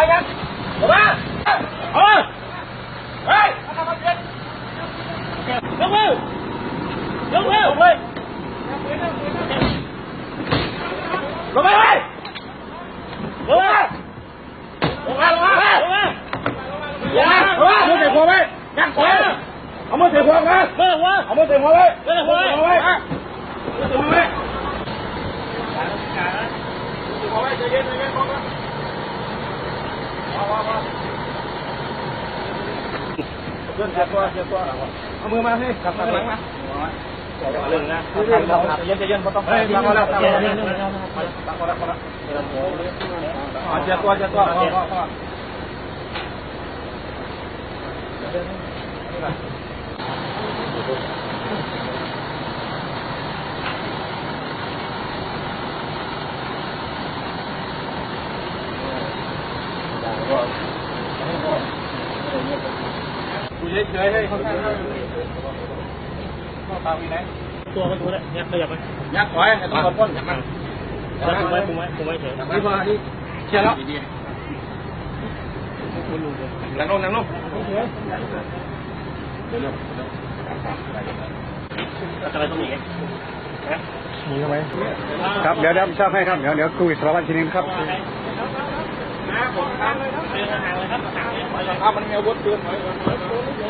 hai anh em một ba ờ đây đứng lên đứng lên đứng lên đứng lên đứng lên Ông ơi, tiền hoa quá. Ông ơi, tiền hoa đấy. Tiền hoa đấy. Tiền hoa đấy. Tiền hoa đấy. Tiền hoa đấy. Tiền hoa đấy. เอามือใส่หัวมาเมื่อหัวเอามือใส่หัวไว้เมื่อหัวไว้มือใส่หัวไว้หัวไว้ใจเย็นใจเย็นพอพอพอพอเดินเสียตัวเสียตัวเอามือมาให้กลับมาหลังมาเรื่องนะเย็นเย็นไม่ต้องไปตั้งคนละตั้งคนละตั้งคนละคนละเจ็ดตัวเจ็ดตัวพอพอพอ ดูเฉยๆให้เขาตั้งเข้าตาวีไหนตัวมันตัวเนี่ยเนี่ยขยับไปยักษ์ถอยไอ้ตัวก้นมันแล้วคุมไว้คุมไว้คุมไว้เฉยนี่พอนี่เชียร์แล้วคุณลุงลยนั่งลงนั่งลงจะไปตรงนี้นะมีเข้าไมครับเดี๋ยวเดี๋ยวทราบให้ครับเดี๋ยวเดี๋ยวคุยสารวัตรทีนึงครับ นะผมครับเดินห่างเลยครับเลยถ้ามันมีอาวุธปืนถอยถอยถอย